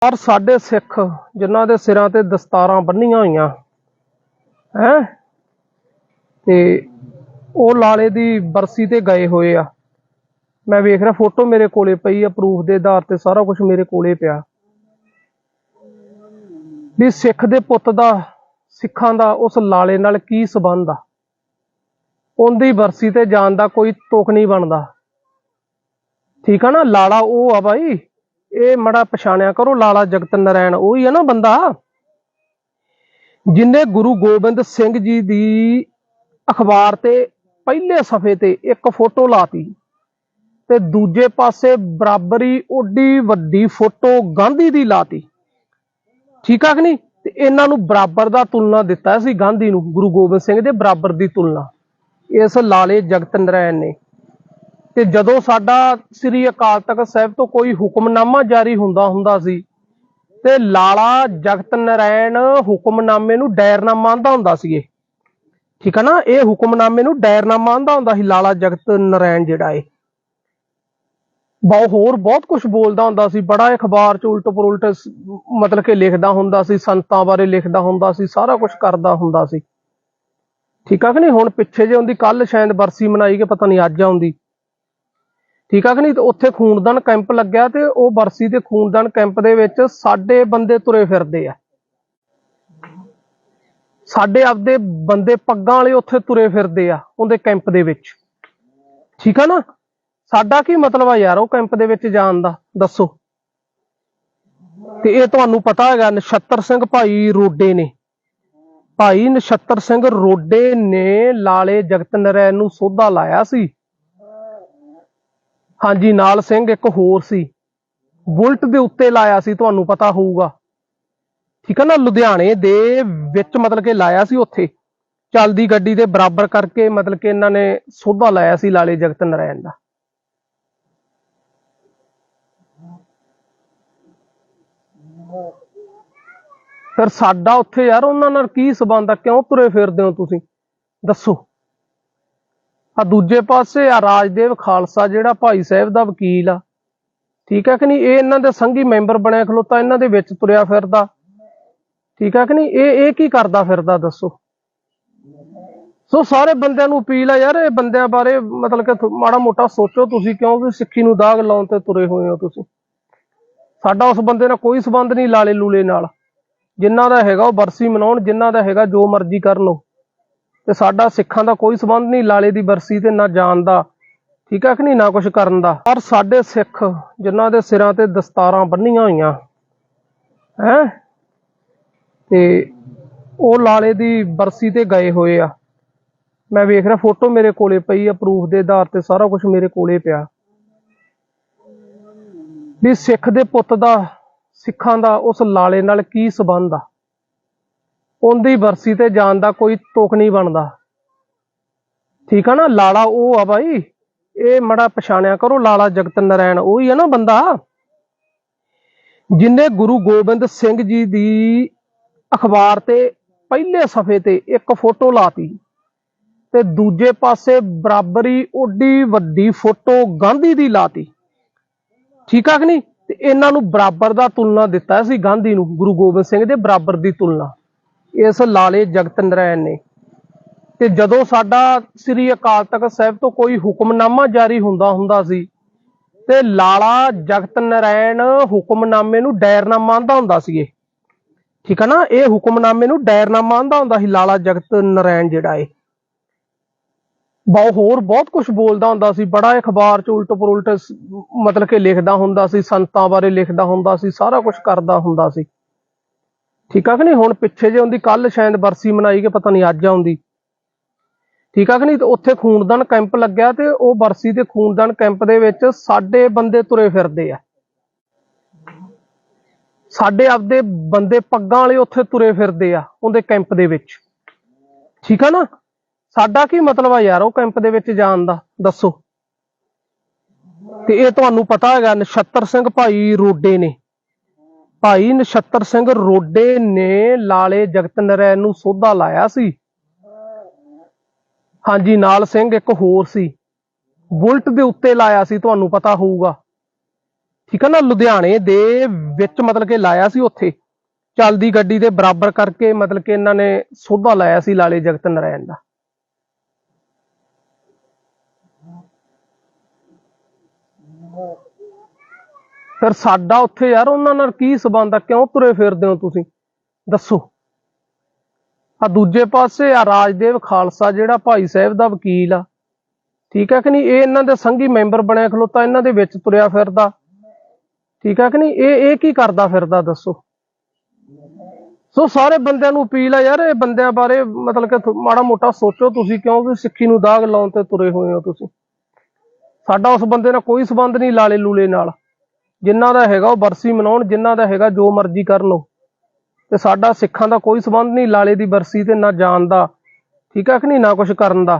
ਪਰ ਸਾਡੇ ਸਿੱਖ ਜਿਨ੍ਹਾਂ ਦੇ ਸਿਰਾਂ ਤੇ ਦਸਤਾਰਾਂ ਬੰਨੀਆਂ ਹੋਈਆਂ, ਹੈ? ਤੇ ਉਹ ਲਾਲੇ ਦੀ ਬਰਸੀ ਤੇ ਗਏ ਹੋਏ ਆ। ਮੈਂ ਵੇਖ ਰਿਹਾ, ਫੋਟੋ ਮੇਰੇ ਕੋਲੇ ਪਈ ਆ, ਪ੍ਰੂਫ ਦੇ ਆਧਾਰ ਤੇ ਸਾਰਾ ਕੁਝ ਮੇਰੇ ਕੋਲੇ ਪਿਆ। ਵੀ ਸਿੱਖ ਦੇ ਪੁੱਤ ਦਾ, ਸਿੱਖਾਂ ਦਾ, ਉਸ ਲਾਲੇ ਨਾਲ ਕੀ ਸਬੰਧ ਆ? ਉਹਦੀ ਬਰਸੀ ਤੇ ਜਾਣ ਦਾ ਕੋਈ ਤੁਕ ਨਹੀਂ ਬਣਦਾ। ਠੀਕ ਆ ਨਾ? ਲਾਲਾ ਉਹ ਆ ਬਾਈ। ਇਹ ਮੜਾ ਪਛਾਣਿਆ ਕਰੋ, ਲਾਲਾ ਜਗਤ ਨਾਰਾਇਣ ਉਹ ਹੈ ਨਾ ਬੰਦਾ। ਜਿਨੇ ਗੁਰੂ ਗੋਬਿੰਦ ਸਿੰਘ ਜੀ ਦੀ ਅਖਬਾਰ ਤੇ ਪਹਿਲੇ ਸਫੇ ਤੇ ਇੱਕ ਫੋਟੋ ਲਾਤੀ, ਤੇ ਦੂਜੇ ਪਾਸੇ ਬਰਾਬਰੀ ਓਡੀ ਵੱਡੀ ਫੋਟੋ ਗਾਂਧੀ ਦੀ ਲਾਤੀ। ਠੀਕ ਆ ਕਿ ਨਹੀਂ? ਤੇ ਇਹਨਾਂ ਨੂੰ ਬਰਾਬਰ ਦਾ ਤੁਲਨਾ ਦਿੱਤਾ ਸੀ ਗਾਂਧੀ ਨੂੰ, ਗੁਰੂ ਗੋਬਿੰਦ ਸਿੰਘ ਦੇ ਬਰਾਬਰ ਦੀ ਤੁਲਨਾ। ਇਸ ਲਾਲੇ ਜਗਤ ਨਾਰਾਇਣ ਨੇ। ਤੇ ਜਦੋਂ ਸਾਡਾ ਸ੍ਰੀ ਅਕਾਲ ਤਖਤ ਸਾਹਿਬ ਤੋਂ ਕੋਈ ਹੁਕਮਨਾਮਾ ਜਾਰੀ ਹੁੰਦਾ ਹੁੰਦਾ ਸੀ ਤੇ ਲਾਲਾ ਜਗਤ ਨਰਾਇਣ ਹੁਕਮਨਾਮੇ ਨੂੰ ਡਾਇਰਨਾਮਾ ਮੰਨਦਾ ਹੁੰਦਾ ਸੀ ਇਹ। ਠੀਕ ਹੈ ਨਾ? ਇਹ ਹੁਕਮਨਾਮੇ ਨੂੰ ਡਾਇਰਨਾਮਾ ਮੰਨਦਾ ਹੁੰਦਾ ਸੀ ਲਾਲਾ ਜਗਤ ਨਰਾਇਣ ਜਿਹੜਾ ਇਹ। ਬਹੁਤ ਹੋਰ ਬਹੁਤ ਕੁਝ ਬੋਲਦਾ ਹੁੰਦਾ ਸੀ, ਬੜਾ ਅਖਬਾਰ ਚ ਉਲਟ ਪਰੁਲਟ ਮਤਲਬ ਕਿ ਲਿਖਦਾ ਹੁੰਦਾ ਸੀ, ਸੰਤਾਂ ਬਾਰੇ ਲਿਖਦਾ ਹੁੰਦਾ ਸੀ, ਸਾਰਾ ਕੁਝ ਕਰਦਾ ਹੁੰਦਾ ਸੀ। ਠੀਕ ਆ ਕਿ ਨਹੀਂ? ਹੁਣ ਪਿੱਛੇ ਜੇ ਹੁੰਦੀ ਕੱਲ ਸ਼ਾਇਦ ਬਰਸੀ ਮਨਾਈ ਕਿ ਪਤਾ ਨਹੀਂ ਅੱਜ ਆਉਂਦੀ। ਠੀਕ ਆ ਕਿ ਨਹੀਂ? ਤੇ ਉੱਥੇ ਖੂਨਦਾਨ ਕੈਂਪ ਲੱਗਿਆ ਤੇ ਉਹ ਬਰਸੀ ਦੇ ਖੂਨਦਾਨ ਕੈਂਪ ਦੇ ਵਿੱਚ ਸਾਡੇ ਬੰਦੇ ਤੁਰੇ ਫਿਰਦੇ ਆ। ਸਾਡੇ ਆਪਦੇ ਬੰਦੇ ਪੱਗਾਂ ਵਾਲੇ ਉੱਥੇ ਤੁਰੇ ਫਿਰਦੇ ਆ ਉਹਦੇ ਕੈਂਪ ਦੇ ਵਿੱਚ। ਠੀਕ ਆ ਨਾ? ਸਾਡਾ ਕੀ ਮਤਲਬ ਆ ਯਾਰ ਉਹ ਕੈਂਪ ਦੇ ਵਿੱਚ ਜਾਣ ਦਾ? ਦੱਸੋ। ਤੇ ਇਹ ਤੁਹਾਨੂੰ ਪਤਾ ਹੈਗਾ, ਨਛੱਤਰ ਸਿੰਘ ਭਾਈ ਰੋਡੇ ਨੇ। ਭਾਈ ਨਛੱਤਰ ਸਿੰਘ ਰੋਡੇ ਨੇ ਲਾਲੇ ਜਗਤ ਨਰੈਣ ਨੂੰ ਸੋਧਾ ਲਾਇਆ ਸੀ। ਹਾਂਜੀ, ਨਾਲ ਸਿੰਘ ਇੱਕ ਹੋਰ ਸੀ। ਬੁਲਟ ਦੇ ਉੱਤੇ ਲਾਇਆ ਸੀ, ਤੁਹਾਨੂੰ ਪਤਾ ਹੋਊਗਾ। ਠੀਕ ਹੈ ਨਾ, ਲੁਧਿਆਣੇ ਦੇ ਵਿੱਚ ਮਤਲਬ ਕਿ ਲਾਇਆ ਸੀ ਉੱਥੇ। ਚੱਲਦੀ ਗੱਡੀ ਦੇ ਬਰਾਬਰ ਕਰਕੇ ਮਤਲਬ ਕਿ ਇਹਨਾਂ ਨੇ ਸੋਧਾ ਲਾਇਆ ਸੀ ਲਾਲੇ ਜਗਤ ਨਰੈਣ ਦਾ। ਫਿਰ ਸਾਡਾ ਉੱਥੇ ਯਾਰ, ਉਹਨਾਂ ਨਾਲ ਕੀ ਸਬੰਧ ਆ? ਕਿਉਂ ਤੁਰੇ ਫਿਰਦੇ ਹੋ ਤੁਸੀਂ? ਦੱਸੋ। ਆ ਦੂਜੇ ਪਾਸੇ ਆ ਰਾਜਦੇਵ ਖਾਲਸਾ, ਜਿਹੜਾ ਭਾਈ ਸਾਹਿਬ ਦਾ ਵਕੀਲ ਆ। ਠੀਕ ਹੈ ਕਿ ਨਹੀਂ? ਇਹ ਇਹਨਾਂ ਦੇ ਸੰਘੀ ਮੈਂਬਰ ਬਣਿਆ ਖਲੋਤਾ, ਇਹਨਾਂ ਦੇ ਵਿੱਚ ਤੁਰਿਆ ਫਿਰਦਾ। ਠੀਕ ਹੈ ਕਿ ਨਹੀਂ? ਇਹ ਇਹ ਕੀ ਕਰਦਾ ਫਿਰਦਾ, ਦੱਸੋ? ਸੋ ਸਾਰੇ ਬੰਦਿਆਂ ਨੂੰ ਅਪੀਲ ਆ ਯਾਰ, ਇਹ ਬੰਦਿਆਂ ਬਾਰੇ ਮਤਲਬ ਕਿ ਮਾੜਾ ਮੋਟਾ ਸੋਚੋ ਤੁਸੀਂ ਕਿਉਂਕਿ ਸਿੱਖੀ ਨੂੰ ਦਾਗ ਲਾਉਣ ਤੇ ਤੁਰੇ ਹੋਏ ਹੋ ਤੁਸੀਂ। ਸਾਡਾ ਉਸ ਬੰਦੇ ਨਾਲ ਕੋਈ ਸਬੰਧ ਨਹੀਂ ਲਾਲੇ ਲੂਲੇ ਨਾਲ। ਜਿਨ੍ਹਾਂ ਦਾ ਹੈਗਾ ਉਹ ਬਰਸੀ ਮਨਾਉਣ ਜਿਨ੍ਹਾਂ ਦਾ ਹੈਗਾ ਜੋ ਮਰਜ਼ੀ ਕਰਨ ਉਹ। ਤੇ ਸਾਡਾ ਸਿੱਖਾਂ ਦਾ ਕੋਈ ਸਬੰਧ ਨਹੀਂ ਲਾਲੇ ਦੀ ਬਰਸੀ ਤੇ ਨਾ ਜਾਣ ਦਾ, ਠੀਕ ਹੈ ਕਿ ਨਹੀਂ? ਨਾ ਕੁਝ ਕਰਨ ਦਾ। ਪਰ ਸਾਡੇ ਸਿੱਖ ਜਿਨ੍ਹਾਂ ਦੇ ਸਿਰਾਂ ਤੇ ਦਸਤਾਰਾਂ ਬੰਨੀਆਂ ਹੋਈਆਂ, ਹੈ? ਤੇ ਉਹ ਲਾਲੇ ਦੀ ਬਰਸੀ ਤੇ ਗਏ ਹੋਏ ਆ। ਮੈਂ ਵੇਖ ਰਿਹਾ, ਫੋਟੋ ਮੇਰੇ ਕੋਲੇ ਪਈ ਆ, ਪ੍ਰੂਫ ਦੇ ਆਧਾਰ ਤੇ ਸਾਰਾ ਕੁਝ ਮੇਰੇ ਕੋਲੇ ਪਿਆ। ਵੀ ਸਿੱਖ ਦੇ ਪੁੱਤ ਦਾ, ਸਿੱਖਾਂ ਦਾ ਉਸ ਲਾਲੇ ਨਾਲ ਕੀ ਸਬੰਧ ਆ? ਉਹਦੀ ਬਰਸੀ ਤੇ ਜਾਣ ਦਾ ਕੋਈ ਤੁਕ ਨਹੀਂ ਬਣਦਾ। ਠੀਕ ਆ ਨਾ? ਲਾਲਾ ਉਹ ਆ ਬਾਈ। ਇਹ ਮੜਾ ਪਛਾਣਿਆ ਕਰੋ ਲਾਲਾ ਜਗਤ ਨਾਰਾਇਣ ਉਹ ਹੀ ਆ ਨਾ ਬੰਦਾ। ਜਿਨੇ ਗੁਰੂ ਗੋਬਿੰਦ ਸਿੰਘ ਜੀ ਦੀ ਅਖਬਾਰ ਤੇ ਪਹਿਲੇ ਸਫੇ ਤੇ ਇੱਕ ਫੋਟੋ ਲਾਤੀ ਤੇ ਦੂਜੇ ਪਾਸੇ ਬਰਾਬਰੀ ਓਡੀ ਵੱਡੀ ਫੋਟੋ ਗਾਂਧੀ ਦੀ ਲਾਤੀ। ਠੀਕ ਆ ਕਿ ਨਹੀਂ? ਤੇ ਇਹਨਾਂ ਨੂੰ ਬਰਾਬਰ ਦਾ ਤੁਲਨਾ ਦਿੱਤਾ ਸੀ ਗਾਂਧੀ ਨੂੰ, ਗੁਰੂ ਗੋਬਿੰਦ ਸਿੰਘ ਦੇ ਬਰਾਬਰ ਦੀ ਤੁਲਨਾ। ਇਸ ਲਾਲੇ ਜਗਤ ਨਾਰਾਇਣ ਨੇ। ਤੇ ਜਦੋਂ ਸਾਡਾ ਸ੍ਰੀ ਅਕਾਲ ਤਖਤ ਸਾਹਿਬ ਤੋਂ ਕੋਈ ਹੁਕਮਨਾਮਾ ਜਾਰੀ ਹੁੰਦਾ ਹੁੰਦਾ ਸੀ, ਤੇ ਲਾਲਾ ਜਗਤ ਨਾਰਾਇਣ ਹੁਕਮਨਾਮੇ ਨੂੰ ਡਾਇਰਨਾਮਾ ਮੰਨਦਾ ਹੁੰਦਾ ਸੀ ਇਹ। ਠੀਕ ਹੈ ਨਾ? ਇਹ ਹੁਕਮਨਾਮੇ ਨੂੰ ਡਾਇਰਨਾਮਾ ਮੰਨਦਾ ਹੁੰਦਾ ਸੀ ਲਾਲਾ ਜਗਤ ਨਾਰਾਇਣ ਜਿਹੜਾ ਇਹ। ਬਹੁਤ ਹੋਰ ਬਹੁਤ ਕੁਝ ਬੋਲਦਾ ਹੁੰਦਾ ਸੀ, ਬੜਾ ਅਖਬਾਰ ਚ ਉਲਟ ਪਰੁਲਟ ਮਤਲਬ ਕਿ ਲਿਖਦਾ ਹੁੰਦਾ ਸੀ, ਸੰਤਾਂ ਬਾਰੇ ਲਿਖਦਾ ਹੁੰਦਾ ਸੀ, ਸਾਰਾ ਕੁਝ ਕਰਦਾ ਹੁੰਦਾ ਸੀ। ਠੀਕ ਆ ਕਿ ਨਹੀਂ? ਹੁਣ ਪਿੱਛੇ ਜੇ ਹੁੰਦੀ ਕੱਲ ਸ਼ਾਇਦ ਬਰਸੀ ਮਨਾਈ ਕਿ ਪਤਾ ਨਹੀਂ ਅੱਜ ਆਉਂਦੀ ਠੀਕ ਆ ਕਿ ਨਹੀਂ? ਤੇ ਉੱਥੇ ਖੂਨਦਾਨ ਕੈਂਪ ਲੱਗਿਆ ਤੇ ਉਹ ਬਰਸੀ ਦੇ ਖੂਨਦਾਨ ਕੈਂਪ ਦੇ ਵਿੱਚ ਸਾਡੇ ਬੰਦੇ ਤੁਰੇ ਫਿਰਦੇ ਆ। ਸਾਡੇ ਆਪਦੇ ਬੰਦੇ ਪੱਗਾਂ ਵਾਲੇ ਉੱਥੇ ਤੁਰੇ ਫਿਰਦੇ ਆ, ਉਹਦੇ ਕੈਂਪ ਦੇ ਵਿੱਚ। ਠੀਕ ਆ ਨਾ? ਸਾਡਾ ਕੀ ਮਤਲਬ ਆ ਯਾਰ ਉਹ ਕੈਂਪ ਦੇ ਵਿੱਚ ਜਾਣ ਦਾ? ਦੱਸੋ। ਤੇ ਇਹ ਤੁਹਾਨੂੰ ਪਤਾ ਹੈਗਾ, ਨਛੱਤਰ ਸਿੰਘ ਭਾਈ ਰੋਡੇ ਨੇ। ਭਾਈ ਨਛੱਤਰ ਸਿੰਘ ਰੋਡੇ ਨੇ ਲਾਲੇ ਜਗਤ ਨਾਰਾਇਣ ਨੂੰ ਸੋਧਾ ਲਾਇਆ ਸੀ। ਹਾਂਜੀ, ਨਾਲ ਸਿੰਘ ਇੱਕ ਹੋਰ ਸੀ। ਬੁਲਟ ਦੇ ਉੱਤੇ ਲਾਇਆ ਸੀ, ਤੁਹਾਨੂੰ ਪਤਾ ਹੋਊਗਾ। ਠੀਕ ਹੈ ਨਾ, ਲੁਧਿਆਣੇ ਦੇ ਵਿੱਚ ਮਤਲਬ ਕਿ ਲਾਇਆ ਸੀ ਉੱਥੇ। ਚੱਲਦੀ ਗੱਡੀ ਦੇ ਬਰਾਬਰ ਕਰਕੇ ਮਤਲਬ ਕਿ ਇਹਨਾਂ ਨੇ ਸੋਧਾ ਲਾਇਆ ਸੀ ਲਾਲੇ ਜਗਤ ਨਾਰਾਇਣ ਦਾ। ਫਿਰ ਸਾਡਾ ਉੱਥੇ ਯਾਰ ਉਹਨਾਂ ਨਾਲ ਕੀ ਸਬੰਧ ਆ? ਕਿਉਂ ਤੁਰੇ ਫਿਰਦੇ ਹੋ ਤੁਸੀਂ? ਦੱਸੋ। ਆ ਦੂਜੇ ਪਾਸੇ ਆ ਰਾਜਦੇਵ ਖਾਲਸਾ, ਜਿਹੜਾ ਭਾਈ ਸਾਹਿਬ ਦਾ ਵਕੀਲ ਆ। ਠੀਕ ਹੈ ਕਿ ਨਹੀਂ? ਇਹ ਇਹਨਾਂ ਦੇ ਸੰਘੀ ਮੈਂਬਰ ਬਣਿਆ ਖਲੋਤਾ, ਇਹਨਾਂ ਦੇ ਵਿੱਚ ਤੁਰਿਆ ਫਿਰਦਾ। ਠੀਕ ਹੈ ਕਿ ਨਹੀਂ? ਇਹ ਇਹ ਕੀ ਕਰਦਾ ਫਿਰਦਾ, ਦੱਸੋ। ਸੋ ਸਾਰੇ ਬੰਦਿਆਂ ਨੂੰ ਅਪੀਲ ਆ ਯਾਰ, ਇਹ ਬੰਦਿਆਂ ਬਾਰੇ ਮਤਲਬ ਕਿ ਮਾੜਾ ਮੋਟਾ ਸੋਚੋ ਤੁਸੀਂ ਕਿਉਂਕਿ ਸਿੱਖੀ ਨੂੰ ਦਾਗ ਲਾਉਣ ਤੇ ਤੁਰੇ ਹੋਏ ਹੋ ਤੁਸੀਂ। ਸਾਡਾ ਉਸ ਬੰਦੇ ਨਾਲ ਕੋਈ ਸਬੰਧ ਨਹੀਂ ਲਾਲੇ ਲੂਲੇ ਨਾਲ। ਜਿਨ੍ਹਾਂ ਦਾ ਹੈਗਾ ਉਹ ਬਰਸੀ ਮਨਾਉਣ, ਜਿਨ੍ਹਾਂ ਦਾ ਹੈਗਾ ਜੋ ਮਰਜ਼ੀ ਕਰ ਲਓ। ਤੇ ਸਾਡਾ ਸਿੱਖਾਂ ਦਾ ਕੋਈ ਸਬੰਧ ਨਹੀਂ ਲਾਲੇ ਦੀ ਬਰਸੀ ਤੇ ਨਾ ਜਾਣ ਦਾ। ਠੀਕ ਹੈ ਕਿ ਨਹੀਂ? ਨਾ ਕੁਝ ਕਰਨ ਦਾ।